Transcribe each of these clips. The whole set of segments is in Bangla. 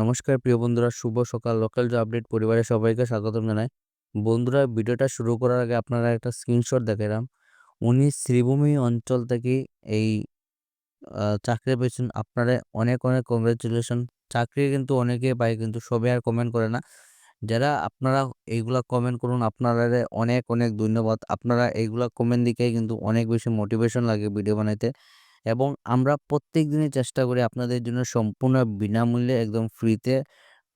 নমস্কার প্রিয় বন্ধুরা, শুভ সকাল। লোকাল জব আপডেট পরিবারের সবাইকে স্বাগতম জানাই। বন্ধুরা, ভিডিওটা শুরু করার আগে আপনারা একটা স্ক্রিনশট দেখালাম উনি শ্রীভূমি অঞ্চল থেকে এই চাকরি পেয়েছেন আপনারা অনেক অনেক কংগ্রেচুলেশন চাকরি কিন্তু অনেকে পায়, কিন্তু সবাই আর কমেন্ট করে না। যারা আপনারা এইগুলা কমেন্ট করুন আপনারা অনেক অনেক ধন্যবাদ। আপনারা এইগুলা কমেন্ট দিকেই কিন্তু অনেক বেশি মোটিভেশন লাগে ভিডিও বানাইতে। এবং আমরা প্রত্যেক দিনই চেষ্টা করি আপনাদের জন্য সম্পূর্ণ বিনামূল্যে একদম ফ্রিতে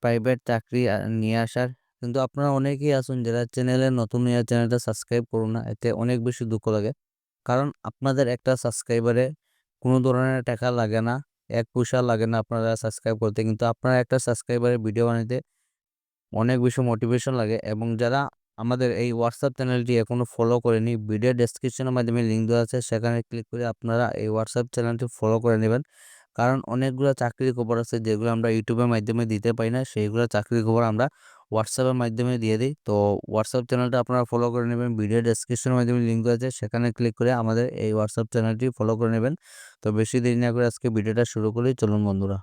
প্রাইভেট চাকরি নিয়ে আসার। কিন্তু আপনারা অনেকেই আছেন যারা চ্যানেলে নতুন ইয়ে চ্যানেলটা সাবস্ক্রাইব করুন না, এতে অনেক বেশি দুঃখ লাগে। কারণ আপনাদের একটা সাবস্ক্রাইবারে কোনো ধরনের টাকা লাগে না, এক পয়সা লাগে না আপনারা সাবস্ক্রাইব করতে। কিন্তু আপনারা একটা সাবস্ক্রাইবারের ভিডিও বানাইতে অনেক বেশি মোটিভেশন লাগে এবং যারা আমাদের এই হোয়াটসঅ্যাপ চ্যানেলটি এখনও ফলো করেনি। ভিডিও ডেসক্রিপশনের মাধ্যমে লিঙ্ক দেওয়া আছে, সেখানে ক্লিক করে আপনারা এই হোয়াটসঅ্যাপ চ্যানেলটি ফলো করে নেবেন। কারণ অনেকগুলো চাকরির খবর আছে, যেগুলো আমরা ইউটিউবের মাধ্যমে দিতে পারি না, সেইগুলো চাকরির খবর আমরা হোয়াটসঅ্যাপের মাধ্যমে দিয়ে দিই। তো হোয়াটসঅ্যাপ চ্যানেলটা আপনারা ফলো করে নেবেন। ভিডিও ডেসক্রিপশনের মাধ্যমে লিঙ্ক আছে, সেখানে ক্লিক করে আমাদের এই হোয়াটসঅ্যাপ চ্যানেলটি ফলো করে নেবেন। তো বেশি দেরি না করে আজকে ভিডিওটা শুরু করি। চলুন বন্ধুরা।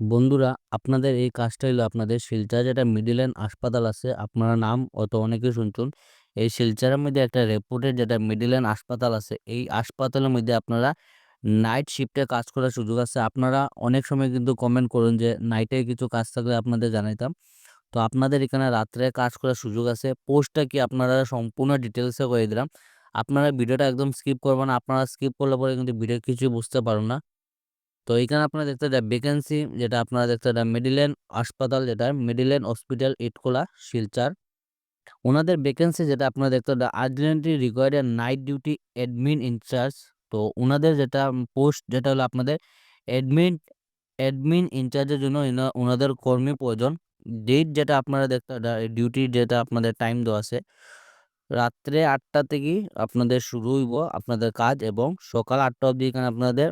বন্ধুরা, আপনাদের এই কাজটা হলো আপনাদের শিলচর যেটা মিডিল এন্ড হাসপাতাল আছে, আপনারা নাম অত অনেকে শুনছেন এই শিলচরের মধ্যে একটা রেপুটেড যেটা মিডিল এন্ড হাসপাতাল আছে, এই হাসপাতালের মধ্যে আপনারা নাইট শিফটে কাজ করার সুযোগ আছে। আপনারা অনেক সময় কিন্তু কমেন্ট করুন যে নাইটে কিছু কাজ থাকলে আপনাদের জানাইতাম। তো আপনাদের এখানে রাত্রে কাজ করার সুযোগ আছে পোস্টটা কি আপনারা সম্পূর্ণ ডিটেলসে করে দিলাম। আপনারা ভিডিওটা একদম স্কিপ করবেন আপনারা স্কিপ করলে পরে কিন্তু ভিডিও কিছু বুঝতে পারুন না। তো এখানে আপনারা দেখতে পাচ্ছেন ভ্যাকেন্সি যেটা আপনারা দেখতে পাচ্ছেন মিডিলেন হাসপাতাল যেটা মিডিলেন হসপিটাল ইটকোলা শিলচর। ওনাদের ভ্যাকেন্সি যেটা আপনারা দেখতে পাচ্ছেন urgently required night duty admin incharge তো ওনাদের যেটা পোস্ট যেটা হলো আপনাদের অ্যাডমিন অ্যাডমিন ইনচার্জের জন্য ওনাদের কর্মী প্রয়োজন। ডেট যেটা আপনারা দেখতে ডিউটি যেটা আপনাদের টাইম দেওয়া আছে। রাত্রে আটটা থেকে আপনাদের শুরু হইব আপনাদের কাজ এবং সকাল আটটা অবধি এখানে আপনাদের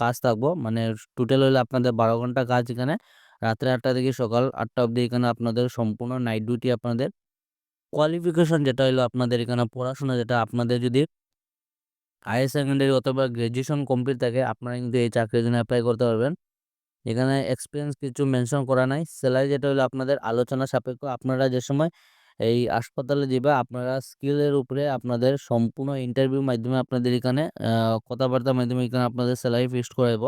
কাজ থাকব। মানে টোটাল হলে আপনাদের বারো ঘণ্টা কাজ এখানে। রাত্রে আটটা থেকে সকাল আটটা অবধি এখানে আপনাদের সম্পূর্ণ নাইট ডিউটি আপনাদের। কোয়ালিফিকেশন যেটা হলো আপনাদের এখানে পড়াশোনা যেটা আপনাদের যদি হায়ার সেকেন্ডারি অথবা গ্র্যাজুয়েশন কমপ্লিট থাকে আপনারা কিন্তু এই চাকরির জন্য অ্যাপ্লাই করতে পারবেন। এখানে এক্সপিরিয়েন্স কিছু মেনশন করা নাই। স্যালারি যেটা হলো আপনাদের আলোচনা সাপেক্ষ। আপনারা যে সময় এই হাসপাতালে যাবে আপনারা স্কিলের উপরে আপনাদের সম্পূর্ণ ইন্টারভিউ মাধ্যমে আপনাদের এখানে কথাবার্তার মাধ্যমে এখানে আপনাদের স্যালারি ফিক্সড করাইব।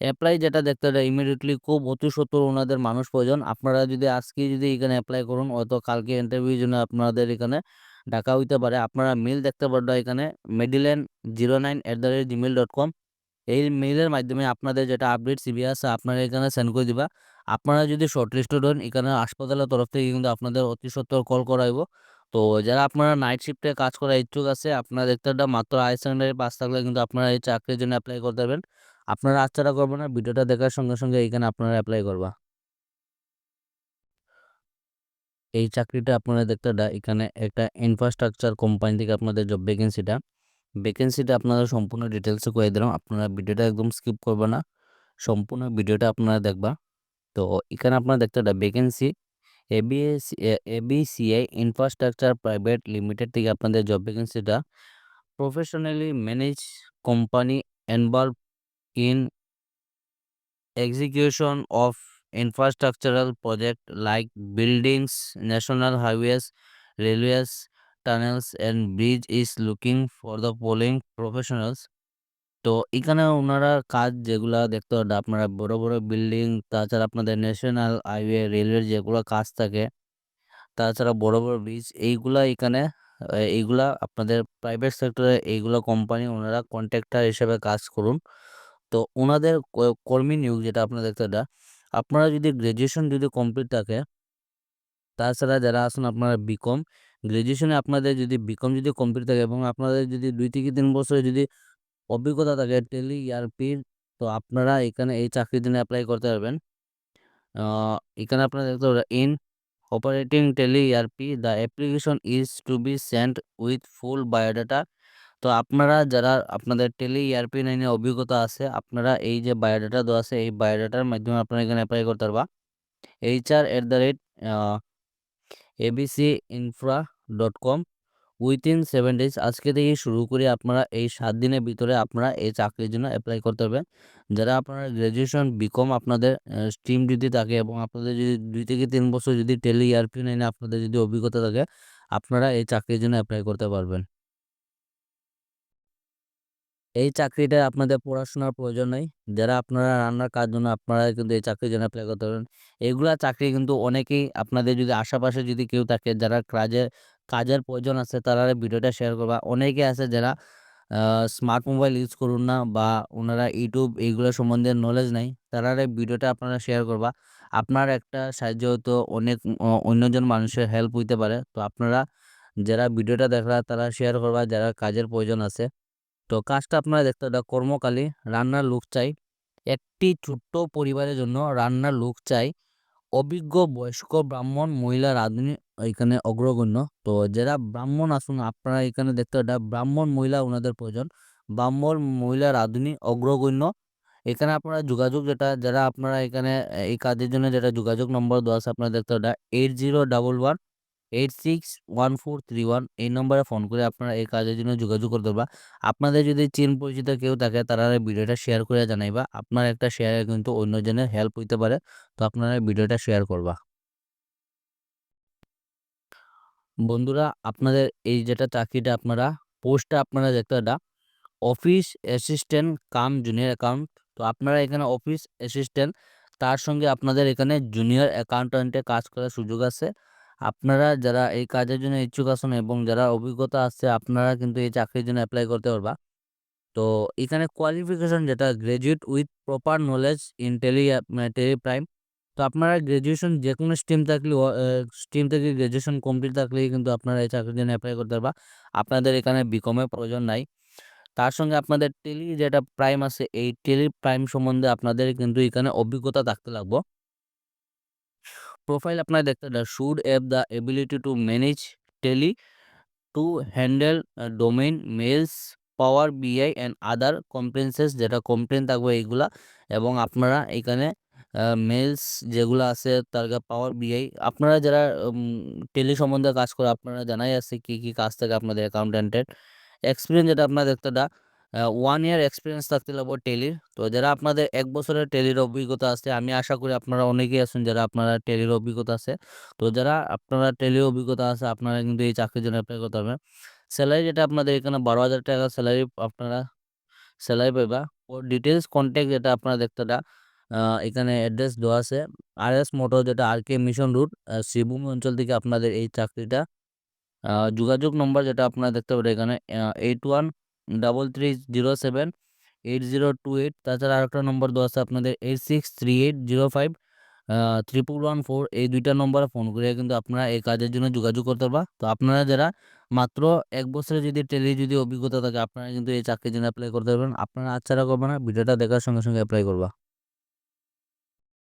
অ্যাপ্লাই যেটা দেখতে হবে ইমিডিয়েটলি খুব অতি সত্তর ওনাদের মানুষ প্রয়োজন। আপনারা যদি আজকে যদি এখানে অ্যাপ্লাই করুন, হয়তো কালকে ইন্টারভিউর জন্য আপনাদের এখানে ডাকা হইতে পারে। আপনারা মেল দেখতে পারবেন এখানে medilane zero nine at the rate gmail dot com এই মেইলের মাধ্যমে আপনাদের যেটা আপডেট সিবি আছে, আপনারা এখানে সেন্ড করে দিবা। আপনারা যদি শর্ট লিস্টেড হন, এখানে হাসপাতালের তরফ থেকে কিন্তু আপনাদের অতি সত্তর কল করাইব। তো যারা আপনারা নাইট শিফটে কাজ করার ইচ্ছুক আছে, আপনারা দেখতে মাত্র হাই সেকেন্ডারি পাস থাকলে কিন্তু আপনারা এই চাকরির জন্য অ্যাপ্লাই করতে পারবেন। আপনারা আচ্ছাটা করবেন না, ভিডিওটা দেখার সঙ্গে সঙ্গে এখানে আপনারা অ্যাপ্লাই করবা। এই চাকরিটা আপনারা দেখতে এখানে একটা ইনফ্রাস্ট্রাকচার কোম্পানি থেকে আপনাদের জব ভ্যাকেন্সিটা ভ্যাকেন্সিটা আপনারা সম্পূর্ণ ডিটেলসে করে দিলাম। আপনারা ভিডিওটা একদম স্কিপ করবে না। সম্পূর্ণ ভিডিওটা আপনারা দেখবা। তো এখানে আপনারা দেখতে পাবেন vacancy ABS ABCI infrastructure private limited থেকে আপনাদের job ভ্যাকেন্সিটা professionally manage company involve in execution of infrastructural project like buildings national highways railways tunnels and bridge is looking for the polling professionals তো এখানে ওনারা কাজ যেগুলা দেখতে পারেন আপনারা বড় বড় বিল্ডিং তাছাড়া আপনাদের ন্যাশনাল হাইওয়ে রেলওয়ের যেগুলো কাজ থাকে, তাছাড়া বড় বড় ব্রিজ এইগুলা এখানে এইগুলা আপনাদের প্রাইভেট সেক্টরে এইগুলো কোম্পানি ওনারা কন্ট্রাক্টর হিসেবে কাজ করুন। তো ওনাদের কর্মী নিয়োগ যেটা আপনারা দেখতে পারেন আপনারা যদি গ্র্যাজুয়েশন যদি কমপ্লিট থাকে, তাছাড়া যারা আছেন আপনারা বিকম গ্র্যাজুয়েশনে আপনাদের যদি বিকম যদি কমপ্লিট থাকে এবং আপনাদের যদি দুই থেকে তিন বছরের যদি অভিজ্ঞতা থাকে টেলি ইআরপির তো আপনারা এখানে এই চাকরির জন্য অ্যাপ্লাই করতে পারবেন। এখানে আপনারা দেখতে পাবেন in operating Tally ERP the application is to be sent with full biodata তো আপনারা যারা আপনাদের টেলি ইআরপি নাইনে অভিজ্ঞতা আছে, আপনারা এই যে বায়োডাটা দেওয়া আছে, এই বায়োডাটার মাধ্যমে আপনারা এখানে অ্যাপ্লাই করতে পারবা। HR at the rate ABC infra dot com within seven days আজকে থেকে শুরু করে আপনারা এই সাত দিনের ভিতরে আপনারা এই চাকরির জন্য অ্যাপ্লাই করতে পারবেন। যারা আপনারা গ্র্যাজুয়েশন বিকম আপনাদের স্ট্রিম যদি থাকে এবং আপনাদের যদি দুই থেকে তিন বছর যদি টেলি ইয়ারপি নাইনে আপনাদের যদি অভিজ্ঞতা থাকে, আপনারা এই চাকরির জন্য অ্যাপ্লাই করতে পারবেন। এই চাকরিটা আপনাদের পড়াশোনার প্রয়োজন নেই। যারা আপনারা রান্নার কাজ জন্য, আপনারা কিন্তু এই চাকরির জন্য অ্যাপ্লাই করতে পারেন। এগুলা চাকরি কিন্তু অনেকেই আপনাদের যদি আশেপাশে যদি কেউ থাকে, যারা কাজের কাজের প্রয়োজন আছে, তারা ভিডিওটা শেয়ার করবা। অনেকে আছে যারা স্মার্ট মোবাইল ইউজ করুন না বা ওনারা ইউটিউব এইগুলো সম্বন্ধে নলেজ নাই, তারা ভিডিওটা আপনারা শেয়ার করবা। আপনার একটা সাহায্য হয়তো অনেক অন্যজন মানুষের হেল্প হইতে পারে। তো আপনারা যারা ভিডিওটা দেখরা তারা শেয়ার করবা যারা কাজের প্রয়োজন আছে। তো কাজটা আপনারা দেখতে এটা কর্মকালী রান্নার লোক চাই। একটি ছোট্ট পরিবারের জন্য রান্নার লোক চাই। অভিজ্ঞ, বয়স্ক, ব্রাহ্মণ, মহিলা রাঁধুনি এখানে অগ্রগণ্য। তো যারা ব্রাহ্মণ আসুন, আপনারা এখানে দেখতে এটা ব্রাহ্মণ, মহিলা ওনাদের প্রয়োজন। ব্রাহ্মণ, মহিলা রাঁধুনি অগ্রগণ্য। এখানে আপনারা যোগাযোগ যেটা, যারা আপনারা এখানে এই কাজের জন্য যেটা যোগাযোগ নম্বর দেওয়া আছে, আপনারা দেখতে এটা eight zero double one eight six one four three one এই নম্বরে ফোন করে আপনারা এই কাজের জন্য যোগাযোগ করতে পারবা আপনাদের যদি চিন পরিচিত কেউ থাকে, তারা ভিডিওটা শেয়ার করে জানাইবা। আপনার একটা শেয়ারে কিন্তু অন্যজনের হেল্প হইতে পারে, তো আপনারা ভিডিওটা শেয়ার করবা। বন্ধুরা, আপনাদের এই যেটা চাকরিটা আপনারা পোস্টটা আপনারা দেখতে এটা office assistant cum junior account তো আপনারা এখানে অফিস অ্যাসিস্ট্যান্ট তার সঙ্গে আপনাদের এখানে জুনিয়র অ্যাকাউন্ট্যান্টে কাজ করার সুযোগ আছে। আপনারা যারা এই কাজের জন্য ইচ্ছুক আছেন এবং যারা অভিজ্ঞতা আছে, আপনারা কিন্তু এই চাকরির জন্য অ্যাপ্লাই করতে পারবা। তো এখানে কোয়ালিফিকেশন যেটা graduate with proper knowledge in Tally Tally Prime তো আপনারা গ্র্যাজুয়েশন যে কোনো স্ট্রিম থাকলে স্ট্রিম থেকে গ্র্যাজুয়েশন কমপ্লিট থাকলেই কিন্তু আপনারা এই চাকরির জন্য অ্যাপ্লাই করতে পারবা। আপনাদের এখানে বিকমের প্রয়োজন নাই। তার সঙ্গে আপনাদের টেলি যেটা প্রাইম আছে, এই টেলি প্রাইম সম্বন্ধে আপনাদের কিন্তু এখানে অভিজ্ঞতা থাকতে লাগবে। প্রোফাইল আপনারা দেখতে should have the ability to manage Tally to handle domain mails Power BI and other কমপ্লেন্সেস যেটা কমপ্লেন থাকবে এইগুলা। এবং আপনারা এখানে মেলস যেগুলো আছে, তার পাওয়ার বিআই আপনারা যারা টেলি সম্বন্ধে কাজ করে, আপনারা জানাই আছে কি কি কাজ থাকে আপনাদের অ্যাকাউন্টেন্টের এক্সপিরিয়েন্স যেটা আপনারা দেখতে ওয়ান ইয়ার এক্সপিরিয়েন্স থাকতে লাগবে টেলির তো যারা আপনাদের এক বছরের টেলির অভিজ্ঞতা আছে, আমি আশা করি আপনারা অনেকেই আছেন যারা আপনারা টেলির অভিজ্ঞতা আছে। তো যারা আপনারা টেলির অভিজ্ঞতা আছে, আপনারা কিন্তু এই চাকরির জন্য অ্যাপ্লাই করতে হবে স্যালারি যেটা আপনাদের এখানে বারো হাজার টাকা স্যালারি আপনারা স্যালারি পাইবা। ও ডিটেলস কন্ট্যাক্ট যেটা আপনারা দেখতে এখানে অ্যাড্রেস দেওয়া আছে। আর এস মোটর যেটা R K mission route Sribhumi অঞ্চল থেকে আপনাদের এই চাকরিটা। যোগাযোগ নম্বর যেটা আপনারা দেখতে পারেন এখানে eight one double three zero seven eight zero two eight তাছাড়া আরেকটা নম্বর দেওয়া আছে আপনাদের eight six three eight zero five triple one four এই দুইটা নম্বরে ফোন করে কিন্তু আপনারা এই কাজের জন্য যোগাযোগ করতে পারবা। তো আপনারা যারা মাত্র এক বছরে যদি টেলি যদি অভিজ্ঞতা থাকে, আপনারা কিন্তু এই চাকরির জন্য অ্যাপ্লাই করতে পারবেন। আপনারা আচ্ছা করবেন না, ভিডিওটা দেখার সঙ্গে সঙ্গে অ্যাপ্লাই করবা।